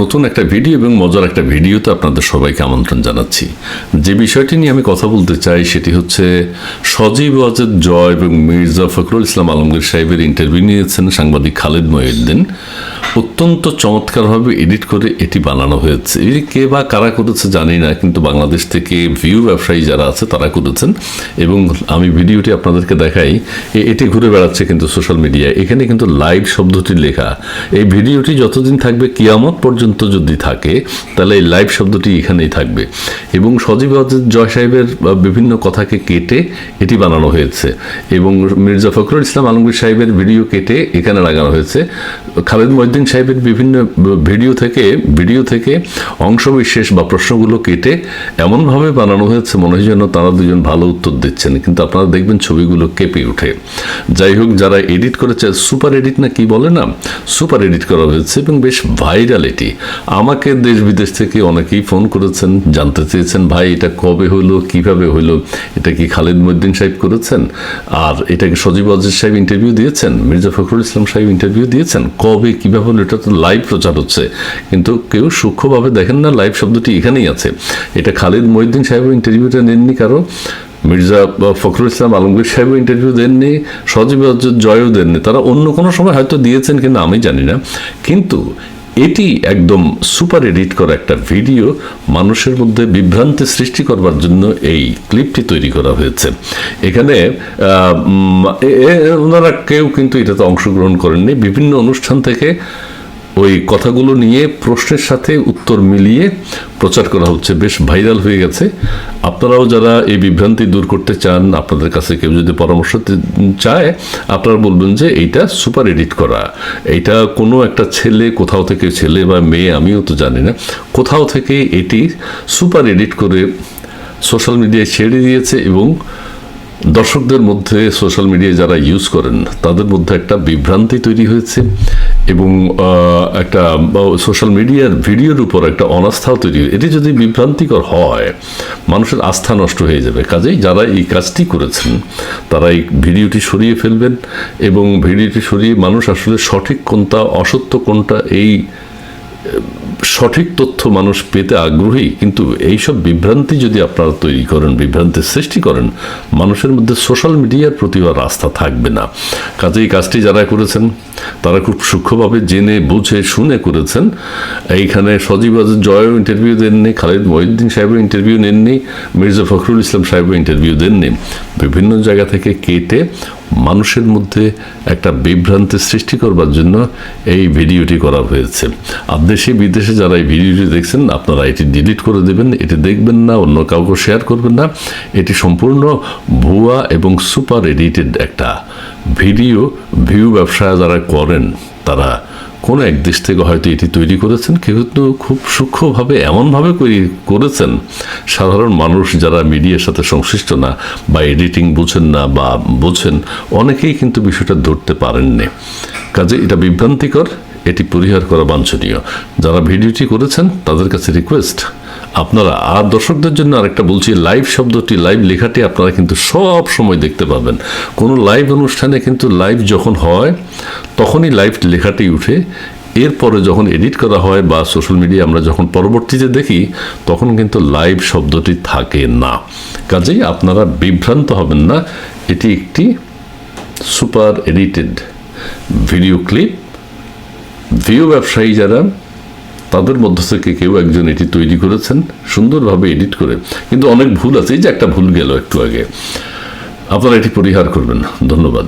নতুন একটা ভিডিও এবং মজার একটা ভিডিওতে আপনাদের সবাইকে আমন্ত্রণ জানাচ্ছি। যে বিষয়টি নিয়ে আমি কথা বলতে চাই সেটি হচ্ছে, সজীব ওয়াজেদ জয় এবং মির্জা ফখরুল ইসলাম আলমগীর সাহেবের ইন্টারভিউ নিয়েছেন সাংবাদিক খালেদ মহিউদ্দিন। অত্যন্ত চমৎকারভাবে এডিট করে এটি বানানো হয়েছে। কে বা কারা করেছে জানি না, কিন্তু বাংলাদেশ থেকে ভিউ ব্যবসায়ী যারা আছে তারা করেছেন। এবং আমি ভিডিওটি আপনাদেরকে দেখাই। এটি ঘুরে বেড়াচ্ছে কিন্তু সোশ্যাল মিডিয়ায়। এখানে কিন্তু লাইভ শব্দটি লেখা। এই ভিডিওটি যতদিন থাকবে কিয়ামত পর্যন্ত যদি থাকে, তাহলে এই লাইভ শব্দটি এখানেই থাকবে। এবং সজীব জয় সাহেবের বিভিন্ন কথাকে কেটে এটি বানানো হয়েছে। এবং মির্জা ফখরুল ইসলাম আলমগীর সাহেবের ভিডিও কেটে এখানে লাগানো হয়েছে। খালেদ মহিদ্দিন সাহেবের বিভিন্ন ভিডিও থেকে ভিডিও থেকে অংশবিশেষ বা প্রশ্নগুলো কেটে এমনভাবে বানানো হয়েছে, মনে হয় যেন তারা দুজন ভালো উত্তর দিচ্ছেন। কিন্তু আপনারা দেখবেন ছবিগুলো কেঁপে ওঠে। যাই হোক, যারা এডিট করেছে, সুপার এডিট না কি বলে না, সুপার এডিট করা হয়েছে এবং বেশ ভাইরাল এটি। আমাকে দেশ বিদেশ থেকে অনেকেই ফোন করেছেন, জানতে চেয়েছেন, ভাই, এটা কবে হলো, কীভাবে হলো, এটা কি খালেদ মহিদ্দিন সাহেব করেছেন? আর এটাকে সজীব আজিজ সাহেব ইন্টারভিউ দিয়েছেন, মির্জা ফখরুল ইসলাম সাহেব ইন্টারভিউ দিয়েছেন, কবে, কীভাবে হলো এটা তো লাইভ প্রচার হচ্ছে। কিন্তু কেউ সূক্ষ্মভাবে দেখেন না লাইভ শব্দটি এখানেই আছে। এটা খালিদ মহিদ্দিন সাহেব ইন্টারভিউটা নেননি কারও, মির্জা ফখরুল ইসলাম আলমগীর সাহেব ইন্টারভিউ দেননি, সজীব জয়ও দেননি। তারা অন্য কোনো সময় হয়তো দিয়েছেন কিনা আমি জানি না। কিন্তু এটি একদম সুপার এডিট করা একটা ভিডিও মানুষের মধ্যে বিভ্রান্তি সৃষ্টি করবার জন্য এই ক্লিপটি তৈরি করা হয়েছে। এখানে ওনারা কেউ কিন্তু এটাতে অংশগ্রহণ করেননি। বিভিন্ন অনুষ্ঠান থেকে ওই কথাগুলো নিয়ে প্রশ্নের সাথে উত্তর মিলিয়ে প্রচার করা হচ্ছে। বেশ ভাইরাল হয়ে গেছে। আপনারাও যারা এই বিভ্রান্তি দূর করতে চান, আপনাদের কাছে কেউ যদি পরামর্শ চায়, আপনারা বলবেন যে এইটা সুপার এডিট করা। এইটা কোনো একটা ছেলে, কোথাও থেকে ছেলে বা মেয়ে, আমিও তো জানি না, কোথাও থেকে এটি সুপার এডিট করে সোশ্যাল মিডিয়ায় ছেড়ে দিয়েছে এবং দর্শকদের মধ্যে সোশ্যাল মিডিয়ায় যারা ইউজ করেন, তাদের মধ্যে একটা বিভ্রান্তি তৈরি হয়েছে। এবং একটা সোশ্যাল মিডিয়ার ভিডিওর উপর একটা অনাস্থাও তৈরি এটি যদি বিভ্রান্তিকর হয়, মানুষের আস্থা নষ্ট হয়ে যাবে। কাজেই যারা এই কাজটি করেছেন, তারা এই ভিডিওটি সরিয়ে ফেলবেন এবং ভিডিওটি সরিয়ে মানুষ আসলে সঠিক কোনটা, অসত্য কোনটা, এই সঠিক তথ্য মানুষ পেতে আগ্রহী, কিন্তু এইসব বিভ্রান্তি যদি আপনারা তৈরি করেন বিভ্রান্তির সৃষ্টি করেন, মানুষের মধ্যে সোশ্যাল মিডিয়ার প্রতি আর আস্থা থাকবে না। কাজেই কাজটি যারা করেছেন, তারা খুব সূক্ষ্মভাবে জেনে, বুঝে, শুনে করেছেন। এইখানে সজীব জয়ও ইন্টারভিউ দেননি, খালিদ মহিউদ্দিন সাহেবের ইন্টারভিউ নেননি, মির্জা ফখরুল ইসলাম সাহেবের ইন্টারভিউ দেননি। বিভিন্ন জায়গা থেকে কেটে মানুষের মধ্যে একটা বিভ্রান্তি সৃষ্টি করবার জন্য এই ভিডিওটি করা হয়েছে। আর দেশে, বিদেশে যারা এই ভিডিওটি দেখছেন, আপনারা এটি ডিলিট করে দেবেন, এটি দেখবেন না, অন্য কাউকে শেয়ার করবেন না। এটি সম্পূর্ণ ভুয়া এবং সুপার এডিটেড একটা ভিডিও। ভিউ ব্যবসা যারা করেন তারা কোনো এক দেশ থেকে হয়তো এটি তৈরি করেছেন, কিন্তু খুব সূক্ষ্মভাবে এমনভাবে করেছেন। সাধারণ মানুষ যারা মিডিয়ার সাথে সংশ্লিষ্ট না বা এডিটিং বোঝেন না বা বোঝেন, অনেকেই কিন্তু বিষয়টা ধরতে পারেননি। কাজে এটা বিভ্রান্তিকর। এটি পরিহার করা বাঞ্ছনীয়। যারা ভিডিওটি করেছেন, তাদের কাছে রিকোয়েস্ট আপনারা আর দর্শকদের জন্য আরেকটা বলছি লাইভ শব্দটি লাইভ লেখাটি আপনারা কিন্তু সব সময় দেখতে পাবেন। কোনো লাইভ অনুষ্ঠানে কিন্তু লাইভ যখন হয়, তখনই লাইভ লেখাটি উঠে, এরপরে যখন এডিট করা হয় বা সোশ্যাল মিডিয়া আমরা যখন পরবর্তীতে দেখি, তখন কিন্তু লাইভ শব্দটি থাকে না। কাজেই আপনারা বিভ্রান্ত হবেন না, এটি একটি super edited video clip view ব্যবসায়ী যারা, তাদের মধ্য থেকে কেউ একজন এটি তৈরি করেছেন, সুন্দরভাবে এডিট করে। কিন্তু অনেক ভুল আছে যে একটা ভুল গেল একটু আগে। আপনারা এটি পরিহার করবেন। ধন্যবাদ।